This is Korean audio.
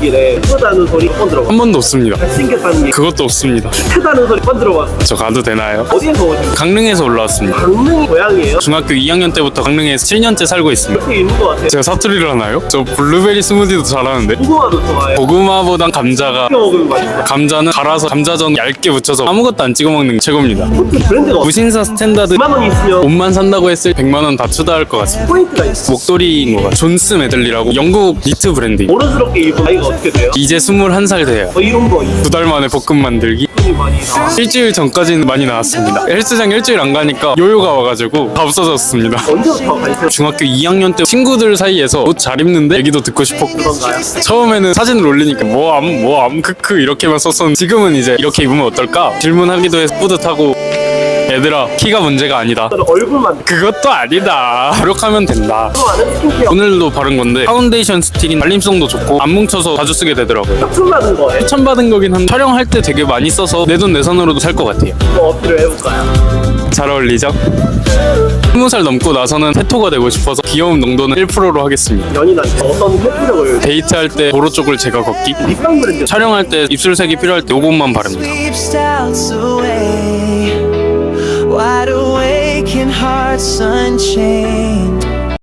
길에 예쁘다는 소리 몇번 들어봤어요? 한 번도 없습니다. 잘생겼다는 게 그것도 없습니다. 크다는 소리 몇번 들어봤어요? 저 가도 되나요? 어디에서 오신 강릉에서 올라왔습니다. 강릉이 고향이에요? 중학교 2학년 때부터 강릉에 서 7년째 살고 있습니다. 어떻게 있는 것 같아요? 제가 사투리를 하나요? 저 블루베리 스무디도 잘하는데 고구마도 좋아해요 고구마보단 감자가 어떻게 먹으면 맛있어요? 감자는 갈아서 감자전 얇게 묻혀서 아무것도 안 찍어 먹는 게 최고입니다. 호텔 브랜드가 어떻게 무신사 스탠다드 2만 원 있으면 옷만 산다고 했을 100만 원다 추다할 것 같습니다. 포인트가 있어 목도리인 것 같아요. 존스 메들리라고 영국 니트 브랜드. 어른스럽게 입은 나이가 어떻게 돼요? 이제 21살 돼요. 두 달 만에 볶음 만들기. 일주일 전까지는 많이 나왔습니다. 헬스장 일주일 안 가니까 요요가 와가지고 다 없어졌습니다. 중학교 2학년 때 친구들 사이에서 옷 잘 입는데 얘기도 듣고 싶었고? 처음에는 사진을 올리니까 뭐암 뭐암 크크 이렇게만 썼었는데 지금은 이제 이렇게 입으면 어떨까 질문하기도 해서 뿌듯하고 얘들아 키가 문제가 아니다. 저는 얼굴만. 그것도 아니다. 노력하면 된다. 스킨케어. 오늘도 바른 건데 파운데이션 스틱인 발림성도 좋고 안 뭉쳐서 자주 쓰게 되더라고요. 춤 받은 거예요? 추천받은 거긴 한데 촬영할 때 되게 많이 써서 내 돈 내산으로도 살 것 같아요. 뭐 어필을 해볼까요? 잘 어울리죠? 20살 넘고 나서는 테토가 되고 싶어서 귀여움 농도는 1%로 하겠습니다. 연인한테 어떤 회피력을 데이트할 때 도로 쪽을 제가 걷기 립밤 브랜드 촬영할 때 입술색이 필요할 때 요것만 바릅니다. Sleeps doubts away. sunshine